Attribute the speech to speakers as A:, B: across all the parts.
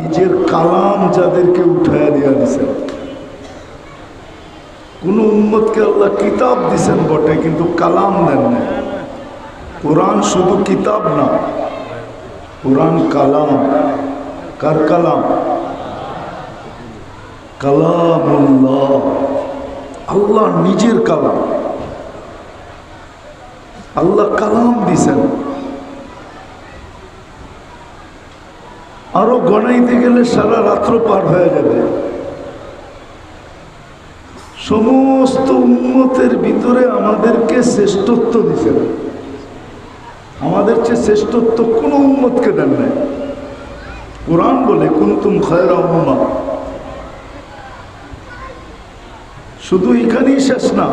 A: নিজের কালাম যাদেরকে উঠায় দিয়া দিছেন কোন উম্মতকে আল্লাহ কিতাব দিছেন বটে, কিন্তু কালাম দেন না কোরআন শুধু কিতাব না, কোরআন কালাম। কার কালাম? কালামুল্লাহ। আল্লাহ নিজের কালাম। আল্লাহ কালাম দিছেন। আরও গণাইতে গেলে সারা রাত্র পার হয়ে যাবে। সমস্ত উন্মতের ভিতরে আমাদেরকে শ্রেষ্ঠত্ব দিছেন আমাদের চেয়ে শ্রেষ্ঠত্ব কোনো উন্মতকে দেন নাই। কোরআন বলে, কুন্তুম খয়রা উম্মা। শুধু এখানেই শেষ না।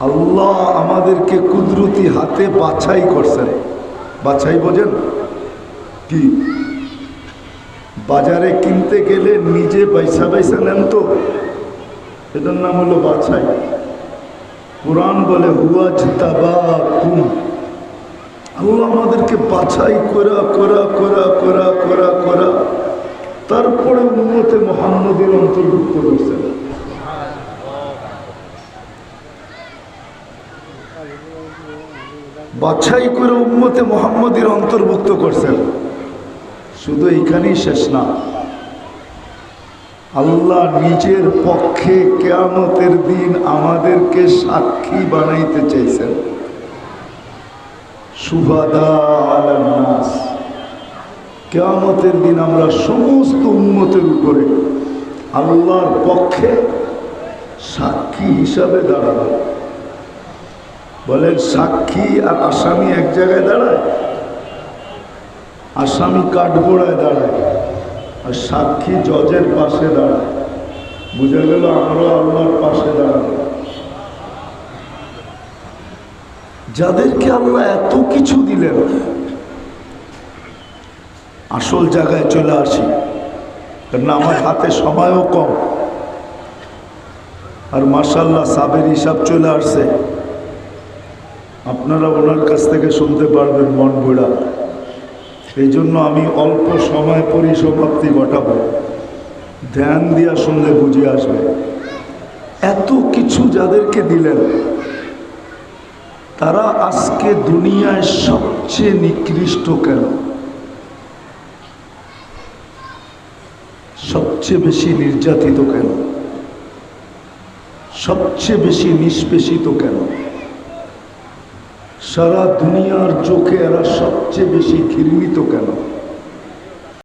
A: আল্লাহ আমাদেরকে কুদরতি হাতে বাছাই করছেন। বাছাই বোঝেন? কি? বাজারে কিনতে গেলে নিজে পয়সা পয়সা নেন তো। এটার নাম হলো বাছাই। কোরআন বলে হুয়াজ তাবা আমাদেরকে বাছাই করা করা করা করা করা করা। তারপরে উন্নতে মোহাম্মদের অন্তর্ভুক্ত করছেন বাছাই করে উম্মতে মোহাম্মদের অন্তর্ভুক্ত করছেন। শুধু এইখানেই শেষ না। আল্লাহ নিজের পক্ষে কেয়ামতের দিন আমাদেরকে সাক্ষী বানাইতে চাইছেন। আলান্নাস কেয়ামতের দিন আমরা সমস্ত উন্মতের উপরে আল্লাহর পক্ষে সাক্ষী হিসাবে দাঁড়াবো। বলেন, সাক্ষী আর আসামি এক জায়গায় দাঁড়ায়? আসামি কাঠগোড়ায় দাঁড়ায়, আর সাক্ষী জজের পাশে দাঁড়ায়। বুঝে গেল আমরা আল্লাহর পাশে দাঁড়াবো। যাদেরকে আল্লাহ এত কিছু দিলেন, আসল জায়গায় চলে আসি। কারণ আমার হাতে সময়ও কম। আর মাসাল্লাহ সাবের হিসাব চলে আসছে। আপনারা ওনার কাছ থেকে শুনতে পারবেন মন গোড়া এই জন্য আমি অল্প সময় পরিসমাপ্তি ঘটাবো। ধ্যান দিয়া শুনলে বুঝে আসবে। এত কিছু যাদেরকে দিলেন, তারা আজকে দুনিয়ায় সবচেয়ে নিকৃষ্ট কেন? সবচেয়ে বেশি নির্যাতিত কেন? সবচেয়ে বেশি নিষ্পেষিত কেন? সারা দুনিয়ার চোখে এরা সবচেয়ে বেশি ঘৃণিত কেন?